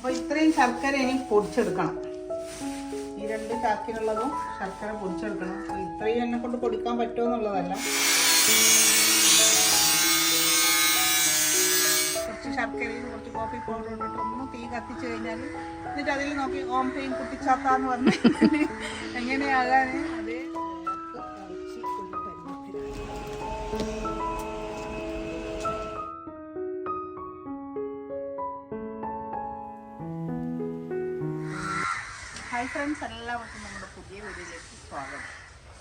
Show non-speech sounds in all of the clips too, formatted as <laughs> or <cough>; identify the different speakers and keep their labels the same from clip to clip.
Speaker 1: അപ്പൊ ഇത്രയും ശർക്കര ഇനി പൊടിച്ചെടുക്കണം. ഈ രണ്ട് ചാക്കിനുള്ളതും ശർക്കര പൊടിച്ചെടുക്കണം. അപ്പൊ ഇത്രയും എന്നെ കൊണ്ട് പൊടിക്കാൻ പറ്റുമോ എന്നുള്ളതല്ല. കുറച്ച് ശർക്കരയും കുറച്ച് കോഫി പൗഡർ ഇട്ടിട്ട് ഒന്ന് തീ കത്തിച്ച് കഴിഞ്ഞാൽ എന്നിട്ട് അതിൽ നോക്കി ഓം പെയിൻ കുട്ടിച്ചാത്താന്ന് പറഞ്ഞ് എങ്ങനെയാകാൻ ഫ്രണ്ട്സ് എല്ലാവർക്കും നമ്മുടെ പുതിയ വീഡിയോയിലേക്ക് സ്വാഗതം.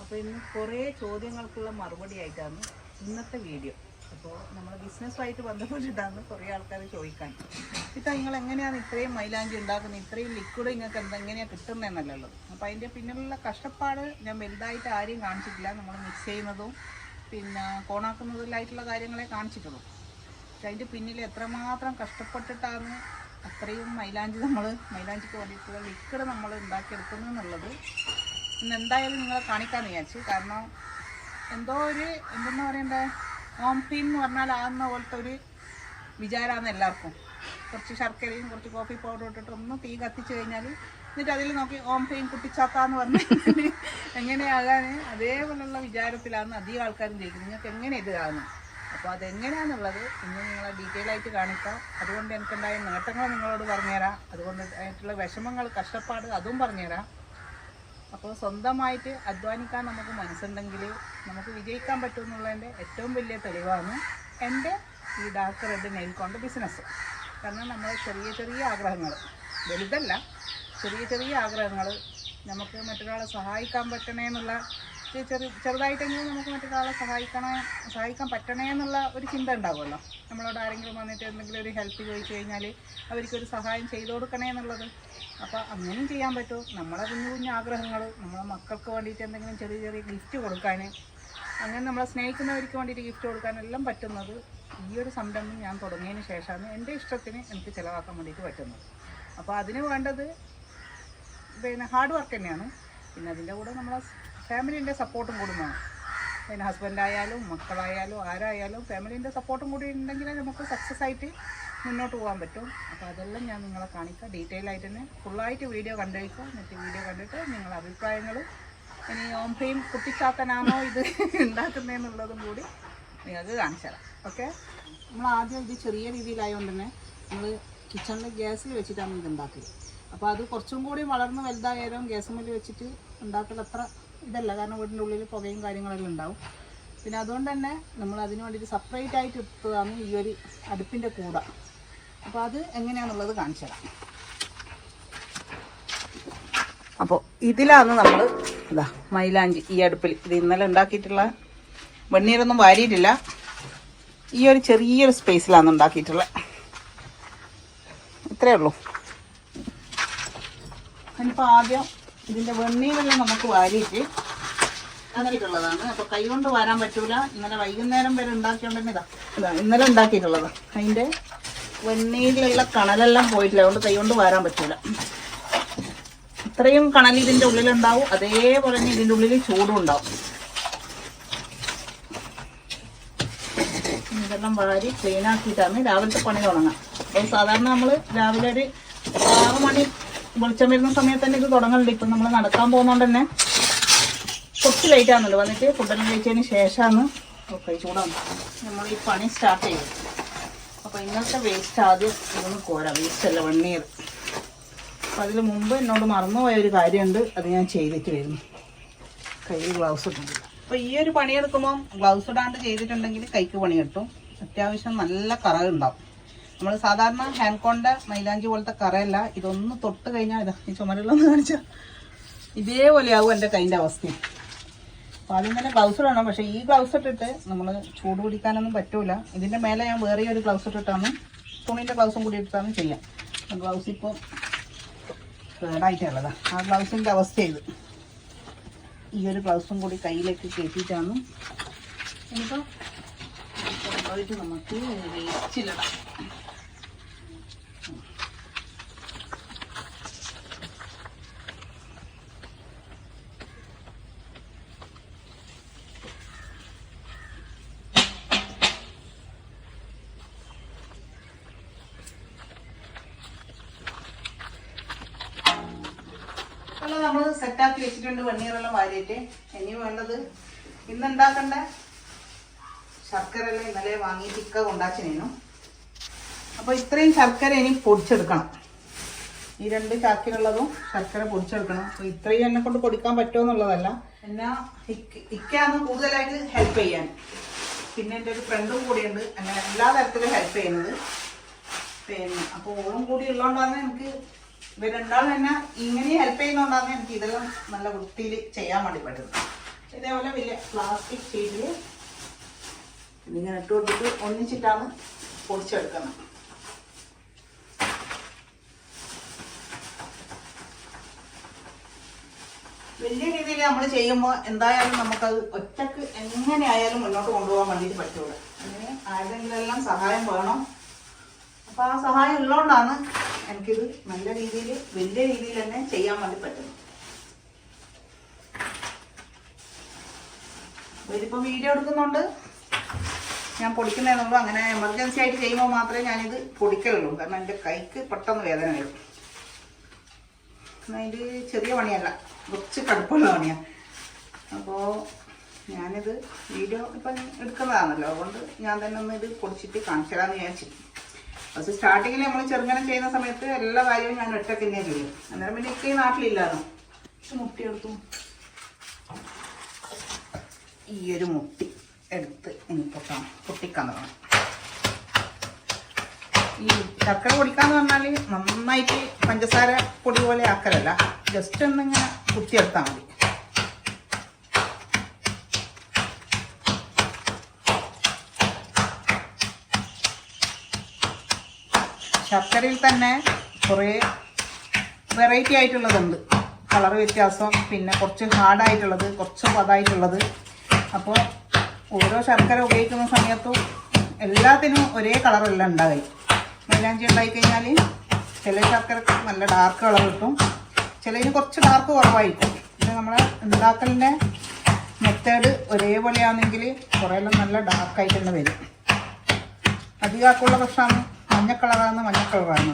Speaker 1: അപ്പോൾ ഇന്ന് കുറേ ചോദ്യങ്ങൾക്കുള്ള മറുപടി ആയിട്ടാണ് ഇന്നത്തെ വീഡിയോ. അപ്പോൾ നമ്മൾ ബിസിനസ്സുമായിട്ട് ബന്ധപ്പെട്ടിട്ടാണ് കുറേ ആൾക്കാർ ചോദിക്കാൻ. ഇപ്പം നിങ്ങൾ എങ്ങനെയാണ് ഇത്രയും മൈലാഞ്ചി ഉണ്ടാക്കുന്നത്? ഇത്രയും ലിക്വിഡ് നിങ്ങൾക്ക് എന്തെങ്ങനെയാണ് കിട്ടുന്നതെന്നല്ലല്ലോ. അപ്പോൾ അതിന്റെ പിന്നിലുള്ള കഷ്ടപ്പാട് ഞാൻ വലുതായിട്ട് ആരെയും കാണിച്ചിട്ടില്ല. നമ്മൾ മിക്സ് ചെയ്യുന്നതും പിന്നെ കോണാക്കുന്നതിലായിട്ടുള്ള കാര്യങ്ങളെ കാണിച്ചിട്ടുള്ളൂ. പക്ഷെ അതിന്റെ പിന്നിൽ എത്രമാത്രം കഷ്ടപ്പെട്ടിട്ടാണ് അത്രയും മൈലാഞ്ചി നമ്മൾ മൈലാഞ്ചിക്ക് വേണ്ടിയിട്ടുള്ള ലിക്വിഡ് നമ്മൾ ഉണ്ടാക്കിയെടുക്കുന്നു എന്നുള്ളത്. ഇന്ന് എന്തായാലും നിങ്ങളെ കാണിക്കാമെന്ന് വിചാരിച്ചു. കാരണം എന്തോ ഒരു എന്തെന്ന് പറയണ്ടേ? ഓംപീൻ എന്ന് പറഞ്ഞാൽ ആകുന്ന പോലത്തെ ഒരു വിചാരമാണ് എല്ലാവർക്കും. കുറച്ച് ശർക്കരയും കുറച്ച് കോഫി പൗഡർ ഇട്ടിട്ട് ഒന്ന് തീ കത്തിച്ച് കഴിഞ്ഞാൽ എന്നിട്ട് അതിൽ നോക്കി ഓം പെയിൻ കുട്ടിച്ചാത്താന്ന് പറഞ്ഞു എങ്ങനെയാകാൻ അതേപോലുള്ള വിചാരത്തിലാണ് അധികം ആൾക്കാരും ചെയ്യുന്നത് നിങ്ങൾക്ക് എങ്ങനെ ഇത് കാണും? അപ്പോൾ അതെങ്ങനെയാണെന്നുള്ളത് ഇന്ന് നിങ്ങളെ ഡീറ്റെയിൽ ആയിട്ട് കാണിക്കാം. അതുകൊണ്ട് എനിക്കുണ്ടായ നേട്ടങ്ങൾ നിങ്ങളോട് പറഞ്ഞുതരാം. അതുകൊണ്ട് ആയിട്ടുള്ള വിഷമങ്ങൾ കഷ്ടപ്പാട് അതും പറഞ്ഞുതരാം. അപ്പോൾ സ്വന്തമായിട്ട് അധ്വാനിക്കാൻ നമുക്ക് മനസ്സുണ്ടെങ്കിൽ നമുക്ക് വിജയിക്കാൻ പറ്റും എന്നുള്ളതിന്റെ ഏറ്റവും വലിയ തെളിവാണ് എന്റെ ഈ ഡാർക്ക് റെഡ് നെയിൽ കൊണ്ട് ബിസിനസ് കാരണം നമ്മൾ ചെറിയ ചെറിയ ആഗ്രഹങ്ങൾ വലുതല്ല ചെറിയ ചെറിയ ആഗ്രഹങ്ങൾ നമുക്ക് മറ്റൊരാളെ സഹായിക്കാൻ പറ്റണേ എന്നുള്ള ചെറിയ ചെറുതായിട്ടെങ്കിലും നമുക്ക് മറ്റൊരാളെ സഹായിക്കണേ സഹായിക്കാൻ പറ്റണേ എന്നുള്ള ഒരു ചിന്ത ഉണ്ടാവുമല്ലോ. നമ്മളോട് ആരെങ്കിലും വന്നിട്ട് എന്തെങ്കിലും ഒരു ഹെൽപ്പ് ചോദിച്ചു കഴിഞ്ഞാൽ അവർക്കൊരു സഹായം ചെയ്തു കൊടുക്കണേ എന്നുള്ളത്. അപ്പോൾ അങ്ങനെയും ചെയ്യാൻ പറ്റും. നമ്മളെ കുഞ്ഞു കുഞ്ഞു ആഗ്രഹങ്ങൾ നമ്മളെ മക്കൾക്ക് വേണ്ടിയിട്ട് എന്തെങ്കിലും ചെറിയ ചെറിയ ഗിഫ്റ്റ് കൊടുക്കാൻ അങ്ങനെ നമ്മളെ സ്നേഹിക്കുന്നവർക്ക് വേണ്ടിയിട്ട് ഗിഫ്റ്റ് കൊടുക്കാനെല്ലാം പറ്റുന്നത് ഈ ഒരു സംരംഭം ഞാൻ തുടങ്ങിയതിന് ശേഷമാണ് എന്റെ ഇഷ്ടത്തിന് എനിക്ക് ചിലവാക്കാൻ വേണ്ടിയിട്ട് പറ്റുന്നത്. അപ്പോൾ അതിന് വേണ്ടത് പിന്നെ ഹാർഡ് വർക്ക് തന്നെയാണ്. പിന്നെ അതിന്റെ കൂടെ നമ്മളെ ഫാമിലീന്റെ സപ്പോർട്ടും കൂടി വേണം. പിന്നെ ഹസ്ബൻഡായാലും മക്കളായാലും ആരായാലും ഫാമിലീന്റെ സപ്പോർട്ടും കൂടി ഉണ്ടെങ്കിലേ നമുക്ക് സക്സസ് ആയിട്ട് മുന്നോട്ട് പോകാൻ പറ്റും. അപ്പോൾ അതെല്ലാം ഞാൻ നിങ്ങളെ കാണിക്കാം. ഡീറ്റെയിൽ ആയിട്ട് തന്നെ ഫുള്ളായിട്ട് വീഡിയോ കണ്ടുവയ്ക്കുക എന്നിട്ട് വീഡിയോ കണ്ടിട്ട് നിങ്ങളുടെ അഭിപ്രായങ്ങളും ഇനി ഓംഫയും കുട്ടിച്ചാത്തനാണോ ഇത് <laughs> ഉണ്ടാക്കുന്നതെന്നുള്ളതും കൂടി നിങ്ങൾക്ക് കാണിച്ചു തരാം. ഓക്കെ നമ്മൾ ആദ്യം ഇത് ചെറിയ രീതിയിലായതുകൊണ്ട് തന്നെ നമ്മൾ കിച്ചണിൽ ഗ്യാസിൽ വെച്ചിട്ടാണ് ഇത് ഉണ്ടാക്കുക അപ്പോൾ അത് കുറച്ചും കൂടി വളർന്ന് വലുതായാലും ഗ്യാസ് മേൽ വെച്ചിട്ട് ഉണ്ടാക്കൽ അത്ര ഇതല്ല. കാരണം വീടിന്റെ ഉള്ളിൽ പുകയും കാര്യങ്ങളെല്ലാം ഉണ്ടാവും. പിന്നെ അതുകൊണ്ട് തന്നെ നമ്മൾ അതിന് വേണ്ടിയിട്ട് സെപ്പറേറ്റ് ആയിട്ട് ഇട്ടതാണ് ഈ ഒരു അടുപ്പിന്റെ കൂട. അപ്പോൾ അത് എങ്ങനെയാണെന്നുള്ളത് കാണിച്ചു തരാം. അപ്പോൾ ഇതിലാണ് നമ്മൾ ഇതാ മൈലാഞ്ചി ഈ അടുപ്പിൽ. ഇത് ഇന്നലെ ഉണ്ടാക്കിയിട്ടുള്ള വെണ്ണീരൊന്നും വാരിയിട്ടില്ല. ഈ ഒരു ചെറിയൊരു സ്പേസിലാണ് ഉണ്ടാക്കിയിട്ടുള്ളത് ഇത്രയേ ഉള്ളൂ. ഇനിയിപ്പോൾ ആദ്യം ഇതിന്റെ വെണ്ണീരെല്ലാം നമുക്ക് വാരിയിട്ട് അങ്ങനെയുള്ളതാണ് അപ്പോൾ കൈ കൊണ്ട് വാരാൻ പറ്റൂല. ഇന്നലെ വൈകുന്നേരം വരെ ഉണ്ടാക്കിയോണ്ടെന്നെ ഇതാ. ഇതാ ഇന്നലെ ഉണ്ടാക്കിയിട്ടുള്ളതാണ് അതിന്റെ വെണ്ണീരിലുള്ള കണലെല്ലാം പോയിട്ടില്ല. അതുകൊണ്ട് കൈ കൊണ്ട് വാരാൻ പറ്റൂല. ഇത്രയും കണൽ ഇതിന്റെ ഉള്ളിലുണ്ടാവും. അതേപോലെ തന്നെ ഇതിന്റെ ഉള്ളിൽ ചൂടും ഉണ്ടാവും. ഇതെല്ലാം വാരി ക്ലീൻ ആക്കിയിട്ടാണ് രാവിലത്തെ പണി തുടങ്ങാം. അപ്പോൾ സാധാരണ നമ്മൾ രാവിലെ ഒരു ആറ് മണി വെളിച്ചം വരുന്ന സമയത്ത് തന്നെ ഇത് തുടങ്ങലുണ്ട്. ഇപ്പം നമ്മൾ നടക്കാൻ പോകുന്നതുകൊണ്ട് തന്നെ കുറച്ച് ലേറ്റ് ആണല്ലോ. വന്നിട്ട് ഫുഡെല്ലാം കഴിച്ചതിന് ശേഷമാണ് ഓക്കെ ചൂടാണ്. നമ്മൾ ഈ പണി സ്റ്റാർട്ട് ചെയ്യും. അപ്പോൾ ഇന്നത്തെ വേസ്റ്റ് ആദ്യം ഇതൊന്ന് കോരാം. വേസ്റ്റ് അല്ല വെണ്ണീർ. അപ്പോൾ അതിന് മുമ്പ് എന്നോട് മറന്നുപോയ ഒരു കാര്യമുണ്ട്. അത് ഞാൻ ചെയ്തിട്ട് വരുന്നു. കയ്യിൽ ഗ്ലൗസ് ഇട്ടുണ്ട്. അപ്പോൾ ഈ ഒരു പണിയെടുക്കുമ്പോൾ ഗ്ലൗസ് ഇടാണ്ട് ചെയ്തിട്ടുണ്ടെങ്കിൽ കൈക്ക് പണി കിട്ടും. അത്യാവശ്യം നല്ല കറ ഉണ്ടാവും. നമ്മൾ സാധാരണ ഹാൻഡ് കോണിന്റെ മൈലാഞ്ചി പോലത്തെ കറയല്ല. ഇതൊന്ന് തൊട്ട് കഴിഞ്ഞാൽ ഇതാ ഈ ചുമരിലൊന്ന് കാണിച്ചാൽ ഇതേപോലെയാവും എന്റെ കൈന്റെ അവസ്ഥ. അപ്പോൾ ആദ്യം തന്നെ ഗ്ലൗസ് ഇടണം. പക്ഷേ ഈ ഗ്ലൗസ് ഇട്ടിട്ട് നമ്മൾ ചൂട് പിടിക്കാനൊന്നും പറ്റൂല. ഇതിന്റെ മേലെ ഞാൻ വേറെ ഒരു ഗ്ലൗസ് ഇട്ടിട്ടാണ് തുണീന്റെ ഗ്ലൗസും കൂടി ഇട്ടിട്ടാണ് ചെയ്യാം. ബ്ലൗസ് ഇപ്പോൾ റേഡായിട്ടുള്ളതാ ആ ഗ്ലൗസിന്റെ അവസ്ഥ ഇത്. ഈ ഒരു ബ്ലൗസും കൂടി കയ്യിലേക്ക് കയറ്റിയിട്ടാണ് ഇനിയിപ്പോൾ നമുക്ക് വേസ്റ്റിലിടാം പാത്രമെല്ലാം നമ്മൾ സെറ്റാക്കി വെച്ചിട്ടുണ്ട് വെണ്ണീറെല്ലാം വാരിയിട്ട് ഇനി വേണ്ടത് ഇന്ന് ഉണ്ടാക്കേണ്ട ശർക്കര എല്ലാം ഇന്നലെ വാങ്ങി ചിക്ക കൊണ്ടാച്ചിനു അപ്പോൾ ഇത്രയും ശർക്കര ഇനി പൊടിച്ചെടുക്കണം. ഈ രണ്ട് ചാക്കിലുള്ളതും ശർക്കര പൊടിച്ചെടുക്കണം. അപ്പോൾ ഇത്രയും എന്നെ കൊണ്ട് പൊടിക്കാൻ പറ്റുമോ എന്നുള്ളതല്ല. എന്നാ ഇക്കാന്ന് കൂടുതലായിട്ട് ഹെൽപ്പ് ചെയ്യാൻ. പിന്നെ എന്റെ ഒരു ഫ്രണ്ടും കൂടിയുണ്ട്. എന്നെ എല്ലാ തരത്തിലും ഹെൽപ്പ് ചെയ്യുന്നത്. പിന്നെ അപ്പോൾ ഓളും കൂടി ഉള്ളതുകൊണ്ടാണ് എനിക്ക് ഇവർ രണ്ടാളും എന്നെ ഇങ്ങനെ ഹെൽപ്പ് ചെയ്യുന്നതുകൊണ്ടാണ് എനിക്ക് ഇതെല്ലാം നല്ല വൃത്തിയിൽ ചെയ്യാൻ വേണ്ടി പറ്റുന്നത്. ഇതേപോലെ വലിയ പ്ലാസ്റ്റിക് ഷീറ്റിൽ ഇതിങ്ങനെ ഇട്ട് കൊടുത്തിട്ട് ഒന്നിച്ചിട്ടാണ് പൊടിച്ചെടുക്കുന്നത്. വലിയ രീതിയിൽ നമ്മൾ ചെയ്യുമ്പോൾ എന്തായാലും നമുക്കത് ഒറ്റയ്ക്ക് എങ്ങനെ ആയാലും മുന്നോട്ട് കൊണ്ടുപോകാൻ വേണ്ടിയിട്ട് പറ്റുള്ളൂ അങ്ങനെ ആരുടെങ്കിലും എല്ലാം സഹായം വേണം. അപ്പോൾ ആ സഹായം ഉള്ളതുകൊണ്ടാണ് എനിക്കിത് നല്ല രീതിയിൽ വലിയ രീതിയിൽ തന്നെ ചെയ്യാൻ വേണ്ടി പറ്റുന്നത്. ഇതിപ്പോൾ വീഡിയോ എടുക്കുന്നുണ്ട്. ഞാൻ പൊടിക്കുന്നതെന്നുള്ളൂ അങ്ങനെ എമർജൻസി ആയിട്ട് ചെയ്യുമ്പോൾ മാത്രമേ ഞാനിത് പൊടിക്കലുള്ളൂ. കാരണം എന്റെ കൈക്ക് പെട്ടെന്ന് വേദന വരും. അതിന്റെ ചെറിയ പണിയല്ല. കുറച്ച് കടുപ്പുള്ള പണിയാണ് അപ്പോൾ ഞാനിത് വീഡിയോ ഇപ്പം എടുക്കുന്നതാണല്ലോ. അതുകൊണ്ട് ഞാൻ തന്നെ ഒന്ന് ഇത് പൊടിച്ചിട്ട് കാണിച്ചു തരാമെന്ന് വിചാരിച്ചു. പക്ഷേ സ്റ്റാർട്ടിങ്ങിൽ നമ്മൾ ചെറുങ്ങനെ ചെയ്യുന്ന സമയത്ത് എല്ലാ കാര്യവും ഞാൻ ഒറ്റയ്ക്ക് തന്നെ ചെയ്യും അന്നേരം പിന്നെ ഇക്ക ഈ നാട്ടിലില്ലായിരുന്നു ഇത് മുട്ടി എടുത്തു. ഈ ഒരു മുട്ടി. എടുത്ത് ഇനി പൊട്ടാം പൊട്ടിക്കാൻ തുടങ്ങാം. ഈ ശർക്കര പൊടിക്കാന്ന് പറഞ്ഞാൽ നന്നായിട്ട് പഞ്ചസാര പൊടി പോലെ ആക്കലല്ല. ജസ്റ്റ് ഒന്നിങ്ങനെ കുത്തിയെടുത്താൽ മതി. ശർക്കരയിൽ തന്നെ കുറേ വെറൈറ്റി ആയിട്ടുള്ളതുണ്ട്. കളർ വ്യത്യാസം പിന്നെ കുറച്ച് ഹാർഡായിട്ടുള്ളത് കുറച്ച് പതായിട്ടുള്ളത്. അപ്പോൾ ഓരോ ശർക്കര ഉപയോഗിക്കുന്ന സമയത്തും എല്ലാത്തിനും ഒരേ കളറല്ല ഉണ്ടായി മൈലാഞ്ചി ഉണ്ടായി കഴിഞ്ഞാൽ ചില ശർക്കരക്ക് നല്ല ഡാർക്ക് കളർ കിട്ടും. ചിലതിന് കുറച്ച് ഡാർക്ക് കുറവായിരിക്കും. പിന്നെ നമ്മളെ ഉണ്ടാക്കലിന്റെ മെത്തേഡ് ഒരേപോലെയാണെങ്കിൽ കുറേയെല്ലാം നല്ല ഡാർക്കായിട്ട് തന്നെ വരും. അധികമാക്കുള്ള പ്രശ്നമാണ് മഞ്ഞ കളറാണ് മഞ്ഞ കളറാണ്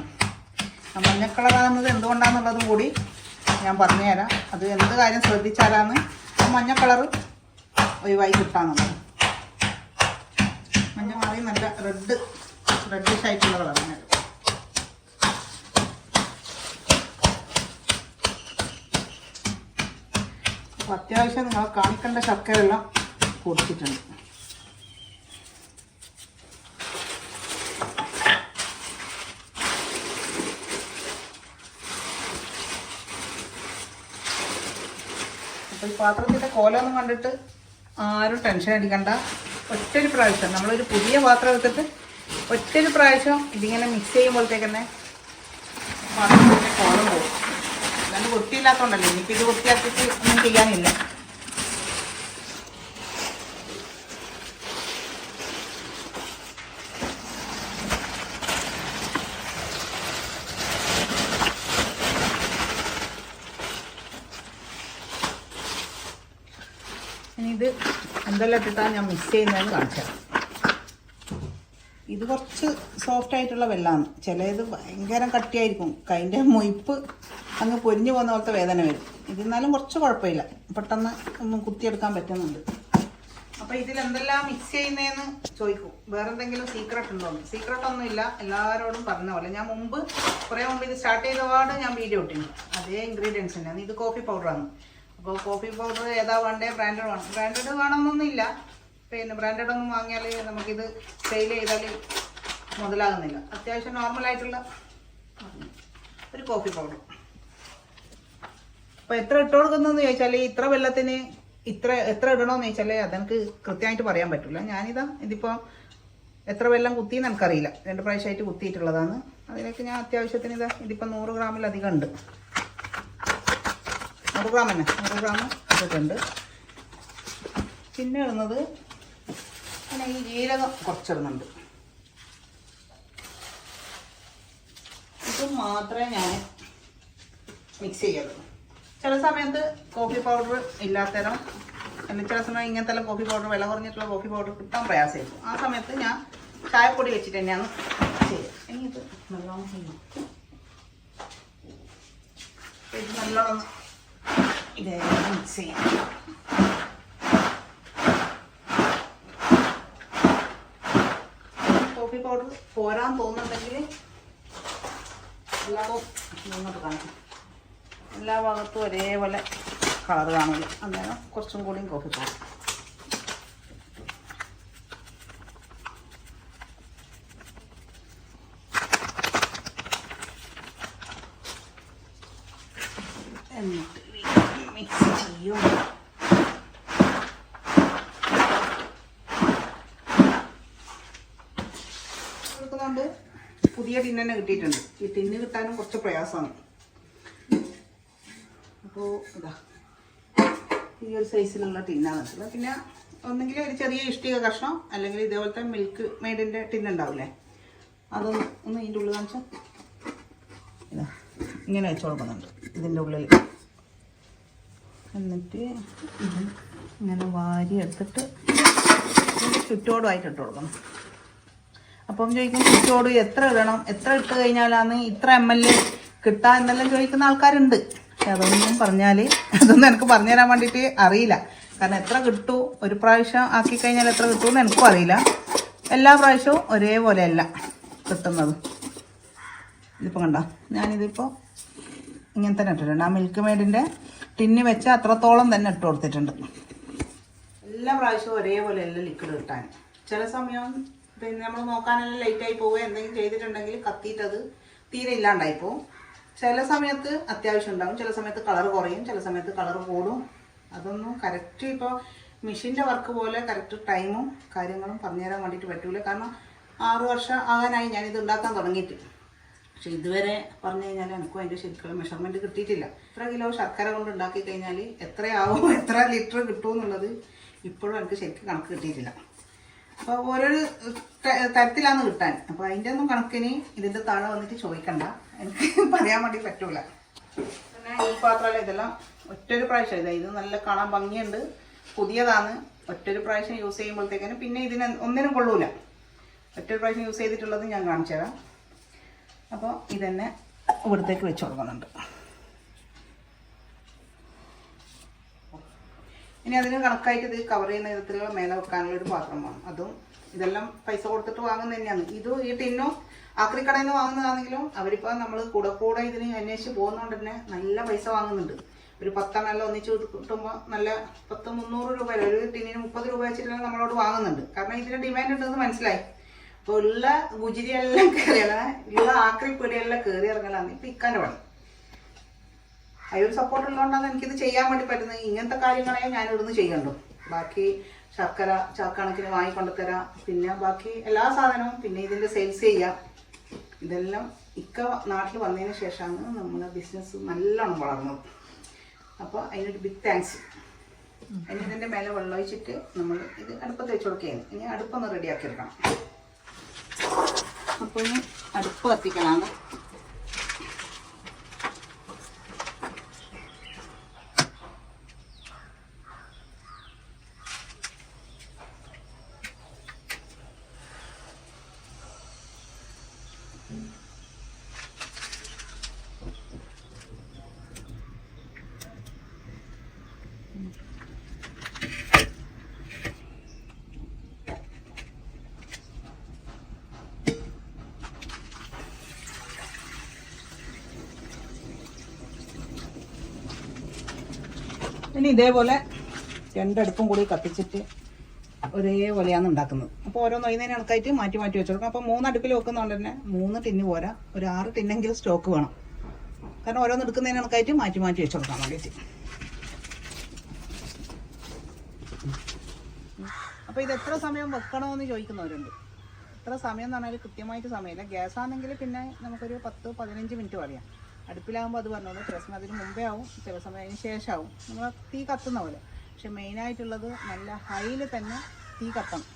Speaker 1: ആ മഞ്ഞ കളറാകുന്നത് എന്തുകൊണ്ടാണെന്നുള്ളതും കൂടി ഞാൻ പറഞ്ഞുതരാം. അത് എന്ത് കാര്യം ശ്രദ്ധിച്ചാലാണ് ആ മഞ്ഞ കളറ് ഒഴിവായി കിട്ടാന്നുള്ളത് മഞ്ഞ മാറി നല്ല റെഡ് റെഡിഷ് ആയിട്ടുള്ള കളറാണ് അപ്പോൾ അത്യാവശ്യം നിങ്ങൾ കാണിക്കേണ്ട ശർക്കര എല്ലാം പൊടിച്ചിട്ടുണ്ട് അപ്പോൾ ഈ പാത്രത്തിന്റെ കോലമൊന്നും കണ്ടിട്ട് ആരും ടെൻഷൻ അടിക്കണ്ട. ഒറ്റൊരു പ്രാവശ്യം. നമ്മളൊരു പുതിയ പാത്രം എടുത്തിട്ട് ഒറ്റൊരു പ്രാവശ്യം ഇതിങ്ങനെ മിക്സ് ചെയ്യുമ്പോഴത്തേക്കന്നെ പാത്രം കോലം പോകും അല്ലാണ്ട് വൃത്തിയില്ലാത്തതുകൊണ്ടല്ലേ എനിക്കിത് വൃത്തിയാക്കിയിട്ട് ഒന്നും ചെയ്യാനില്ല ഇനി ഇത് ഇട്ടിട്ടാണ് ഞാൻ മിക്സ് ചെയ്യുന്നതെന്ന് കാണിക്കാം ഇത് കുറച്ച് സോഫ്റ്റ് ആയിട്ടുള്ള വെള്ളമാണ്. ചിലത് ഭയങ്കര കട്ടിയായിരിക്കും. കൈന്റെ മൊയ്പ്പ് അങ്ങ് പൊരിഞ്ഞു പോകുന്ന പോലത്തെ വേദന വരും. ഇതിന്നാലും കുറച്ച് കുഴപ്പമില്ല. പെട്ടെന്ന് കുത്തിയെടുക്കാൻ പറ്റുന്നുണ്ട്. അപ്പോൾ ഇതിൽ എന്തെല്ലാം മിക്സ് ചെയ്യുന്നതെന്ന് ചോദിക്കും. വേറെ എന്തെങ്കിലും സീക്രട്ട് ഉണ്ടോ സീക്രട്ട് ഒന്നും ഇല്ല. എല്ലാവരോടും പറഞ്ഞ പോലെ. ഞാൻ മുമ്പ് കുറേ മുമ്പ് ഇത് സ്റ്റാർട്ട് ചെയ്ത പാട് ഞാൻ വീഡിയോ ഇട്ടിരുന്നു. അതേ ഇൻഗ്രീഡിയൻസ് തന്നെയാണ് ഇത് കോഫി പൗഡറാണ് അപ്പോൾ കോഫി പൗഡർ ഏതാ വേണ്ടേ? ബ്രാൻഡഡ് വേണം. ബ്രാൻഡഡ് വേണമെന്നൊന്നുമില്ല. പിന്നെ ബ്രാൻഡഡ് ഒന്നും വാങ്ങിയാൽ നമുക്കിത് സെയിൽ ചെയ്താൽ മുതലാകുന്നില്ല. അത്യാവശ്യം നോർമലായിട്ടുള്ള ഒരു കോഫി പൗഡർ അപ്പോൾ എത്ര ഇട്ട് കൊടുക്കുന്നതെന്ന് ചോദിച്ചാൽ ഇത്ര വെള്ളത്തിന് ഇത്ര എത്ര ഇടണമെന്ന് ചോദിച്ചാൽ അതെനിക്ക് കൃത്യമായിട്ട് പറയാൻ പറ്റില്ല ഞാനിതാ ഇതിപ്പോൾ എത്ര വെള്ളം കുത്തിയെന്ന് എനിക്കറിയില്ല. രണ്ട് പ്രാവശ്യമായിട്ട് കുത്തിയിട്ടുള്ളതാണ്. അതിലേക്ക് ഞാൻ അത്യാവശ്യത്തിന് ഇതാ ഇതിപ്പോൾ നൂറ് ഗ്രാമിലധികം ഉണ്ട്. നൂറ് ഗ്രാം തന്നെ. നൂറ് ഗ്രാം ഇട്ടിട്ടുണ്ട്. പിന്നെ ഇടുന്നത് പിന്നെ ഈ ജീരകം കുറച്ചിടുന്നുണ്ട്. ഇത് മാത്രമേ ഞാൻ മിക്സ് ചെയ്യുള്ളൂ ചില സമയത്ത് കോഫി പൗഡർ ഇല്ലാത്തരം അല്ലെങ്കിൽ ചില സമയം ഇങ്ങനത്തെ കോഫി പൗഡർ വില കുറഞ്ഞിട്ടുള്ള കോഫി പൗഡർ കിട്ടാൻ പ്രയാസമായിരുന്നു ആ സമയത്ത് ഞാൻ ചായപ്പൊടി വെച്ചിട്ട് തന്നെയാണ് ചെയ്യുക. ഇനി ഇത് നല്ലോണം ഇത് നല്ലോണം ഇതേ മിക്സ് കോഫി പൗഡർ പോരാൻ തോന്നുന്നുണ്ടെങ്കിൽ എല്ലാതും മുന്നോട്ട് കാണിക്കും എല്ലാ ഭാഗത്തും ഒരേപോലെ കളർ കാണില്ല അന്നേരം കുറച്ചും കൂടിയും കോഫി പൗഡർ എന്നിട്ട് മിക്സ് ചെയ്യും കൊടുക്കുന്നുണ്ട് പുതിയ ടിന്ന് തന്നെ കിട്ടിയിട്ടുണ്ട്. ഈ ടിന്ന് കിട്ടാനും കുറച്ച് പ്രയാസമാണ്. അപ്പോൾ ഇതാ ഈ ഒരു സൈസിലുള്ള ടിന്നാണ് പിന്നെ ഒന്നെങ്കിൽ ഒരു ചെറിയ ഇഷ്ടിക കഷ്ണം അല്ലെങ്കിൽ ഇതേപോലത്തെ മിൽക്ക് മെയ്ഡിന്റെ ടിന്ന് ഉണ്ടാവില്ലേ? അതൊന്ന് ഒന്ന് ഇതിന്റെ ഉള്ളിൽ കാണിച്ചാൽ ഇതാ ഇങ്ങനെ വെച്ച് കൊടുക്കുന്നുണ്ട് ഇതിന്റെ ഉള്ളിൽ. എന്നിട്ട് ഇത് ഇങ്ങനെ വാരി എടുത്തിട്ട് ചുറ്റോടുമായിട്ട് ഇട്ട് കൊടുക്കണം. അപ്പം ചോദിക്കും ചുറ്റോട് എത്ര ഇടണം? എത്ര ഇട്ട് കഴിഞ്ഞാലാണ് ഇത്ര എം എൽ എ കിട്ടുക എന്നെല്ലാം ചോദിക്കുന്ന ആൾക്കാരുണ്ട്. പക്ഷെ അതൊന്നും പറഞ്ഞാൽ അതൊന്നും എനിക്ക് പറഞ്ഞു തരാൻ വേണ്ടിയിട്ട് അറിയില്ല. കാരണം എത്ര കിട്ടൂ? ഒരു പ്രാവശ്യം ആക്കി കഴിഞ്ഞാൽ എത്ര കിട്ടുമെന്ന് എനിക്കും അറിയില്ല. എല്ലാ പ്രാവശ്യവും ഒരേപോലെയല്ല കിട്ടുന്നത്. ഇതിപ്പോൾ കണ്ടോ? ഞാനിതിപ്പോൾ ഇങ്ങനെ തന്നെ ഇട്ടിട്ടുണ്ട്. ആ മിൽക്ക് മെയ്ഡിന്റെ ടിന്നി വെച്ച അത്രത്തോളം തന്നെ ഇട്ട് കൊടുത്തിട്ടുണ്ട്. എല്ലാ പ്രാവശ്യവും ഒരേപോലെയല്ല ലിക്വിഡ് കിട്ടാൻ. ചില സമയം പിന്നെ നമ്മൾ നോക്കാനെല്ലാം ലേറ്റായി പോവുക എന്തെങ്കിലും ചെയ്തിട്ടുണ്ടെങ്കിൽ കത്തിയിട്ടത് തീരെ ഇല്ലാണ്ടായി പോവും ചില സമയത്ത് അത്യാവശ്യം ഉണ്ടാവും. ചില സമയത്ത് കളർ കുറയും. ചില സമയത്ത് കളർ കൂടും. അതൊന്നും കറക്റ്റ് ഇപ്പോൾ മെഷീന്റെ വർക്ക് പോലെ കറക്റ്റ് ടൈമും കാര്യങ്ങളും പറഞ്ഞുതരാൻ വേണ്ടിയിട്ട് പറ്റൂല. കാരണം ആറ് വർഷം ആകാനായി. ഞാനിത് ഉണ്ടാക്കാൻ തുടങ്ങിയിട്ട്. പക്ഷെ ഇതുവരെ പറഞ്ഞു കഴിഞ്ഞാൽ എനിക്കും അതിന്റെ ശരിക്കുള്ള മെഷർമെന്റ് കിട്ടിയിട്ടില്ല. എത്ര കിലോ ശർക്കര കൊണ്ട് ഉണ്ടാക്കി കഴിഞ്ഞാൽ എത്രയാവും? എത്ര ലിറ്റർ കിട്ടുമെന്നുള്ളത് ഇപ്പോഴും എനിക്ക് ശരിക്കും കണക്ക് കിട്ടിയിട്ടില്ല. അപ്പോൾ ഓരോരു തരത്തിലാണ് കിട്ടാൻ. അപ്പോൾ അതിന്റെ ഒന്നും കണക്കിന് ഇതിന്റെ താഴെ വന്നിട്ട് ചോദിക്കണ്ട. എനിക്ക് പറയാൻ വേണ്ടി പറ്റൂല. പിന്നെ ഈ പാത്രമല്ല ഇതെല്ലാം ഒറ്റൊരു പ്രാവശ്യം. ഇതാ ഇത് നല്ല കാണാൻ ഭംഗിയുണ്ട്. പുതിയതാണ്. ഒറ്റൊരു പ്രാവശ്യം യൂസ് ചെയ്യുമ്പോഴത്തേക്കിനും പിന്നെ ഇതിന് ഒന്നിനും കൊള്ളൂല. ഒറ്റൊരു പ്രാവശ്യം യൂസ് ചെയ്തിട്ടുള്ളത് ഞാൻ കാണിച്ചു തരാം അപ്പോൾ ഇതന്നെ ഇവിടത്തേക്ക് വെച്ച് കൊടുക്കുന്നുണ്ട്. ഇനി അതിന് കണക്കായിട്ട് ഇത് കവർ ചെയ്യുന്ന വിധത്തിലുള്ള മേലെ വെക്കാനുള്ള ഒരു പാത്രം വേണം. അതും ഇതെല്ലാം പൈസ കൊടുത്തിട്ട് വാങ്ങുന്ന തന്നെയാണ്. ഇത് ഈ ടിന്നും ആക്രിക്കടയിൽ നിന്ന് വാങ്ങുന്നതാണെങ്കിലും അവരിപ്പോ നമ്മൾ കൂടെ കൂടെ ഇതിന് അന്വേഷിച്ച് പോകുന്നതുകൊണ്ട് തന്നെ നല്ല പൈസ വാങ്ങുന്നുണ്ട്. ഒരു പത്തെണ്ണം ഒന്നിച്ച് കിട്ടുമ്പോൾ നല്ല പത്ത് മുന്നൂറ് രൂപ ഒരു ടിന്നിന് മുപ്പത് രൂപ വെച്ചിട്ടാണ് നമ്മളോട് വാങ്ങുന്നുണ്ട്. കാരണം ഇതിന് ഡിമാൻഡ് ഉണ്ടെന്ന് മനസ്സിലായി. അപ്പോൾ ഉള്ള ഗുജിരിയെല്ലാം കയറിയാണ് ഉള്ള ആക്രിപ്പീടിയെല്ലാം കയറി ഇറങ്ങലാണ്. ഇപ്പം ഇക്കാന്റെ പണി. ഒരു സപ്പോർട്ട് ഉള്ളതുകൊണ്ടാണ് എനിക്കിത് ചെയ്യാൻ വേണ്ടി പറ്റുന്നത്. ഇങ്ങനത്തെ കാര്യങ്ങളെ ഞാൻ ഇവിടുന്ന് ചെയ്യണ്ടു. ബാക്കി ശർക്കര ചാക്കണക്കിന് വാങ്ങിക്കൊണ്ട് തരാം പിന്നെ ബാക്കി എല്ലാ സാധനവും പിന്നെ ഇതിന്റെ സെയിൽസ് ചെയ്യാം. ഇതെല്ലാം ഇക്ക നാട്ടിൽ വന്നതിന് ശേഷമാണ് നമ്മുടെ ബിസിനസ് നല്ലോണം വളർന്നത്. അപ്പോൾ അതിനൊരു ബിഗ് താങ്ക്സ് ഇനി ഇതിന്റെ മേലെ വെള്ളം ഒഴിച്ചിട്ട് നമ്മൾ ഇത് അടുപ്പത്ത് വെച്ച് കൊടുക്കുകയാണ്. ഇനി അടുപ്പൊന്ന് റെഡിയാക്കി എടുക്കണം. അപ്പോൾ ഇനി അടുപ്പ് കത്തിക്കലാണ് ഇനി ഇതേപോലെ രണ്ടടുപ്പും കൂടി കത്തിച്ചിട്ട് ഒരേപോലെയാണ് ഉണ്ടാക്കുന്നത്. അപ്പോൾ ഓരോന്ന് നൊയ്യുന്നതിന് കണക്കായിട്ട് മാറ്റി മാറ്റി വെച്ച് കൊടുക്കും അപ്പോൾ മൂന്ന് അടുപ്പിൽ വെക്കുന്നതുകൊണ്ട് തന്നെ. മൂന്ന് ടിന്ന് പോരാ. ഒരു ആറ് ടിന്നെങ്കിലും സ്റ്റോക്ക് വേണം. കാരണം ഓരോന്ന് എടുക്കുന്നതിന് കണക്കായിട്ട് മാറ്റി മാറ്റി വെച്ച് കൊടുക്കാൻ വേണ്ടിയിട്ട്. അപ്പോൾ ഇത് എത്ര സമയം വെക്കണമെന്ന് ചോദിക്കുന്നവരുണ്ട്. എത്ര സമയം എന്ന് പറഞ്ഞാൽ കൃത്യമായിട്ട് സമയമില്ല. ഗ്യാസ് ആണെങ്കിൽ പിന്നെ നമുക്കൊരു പത്ത് പതിനഞ്ച് മിനിറ്റ് പറയാം. അടുപ്പിലാകുമ്പോൾ അത് പറഞ്ഞോളൂ ചില സമയം അതിന് മുമ്പേ ആവും ചില സമയം അതിന് ശേഷമാവും നമ്മൾ തീ കത്തുന്ന പോലെ. പക്ഷെ മെയിനായിട്ടുള്ളത് നല്ല ഹൈയിൽ തന്നെ തീ കത്തണം.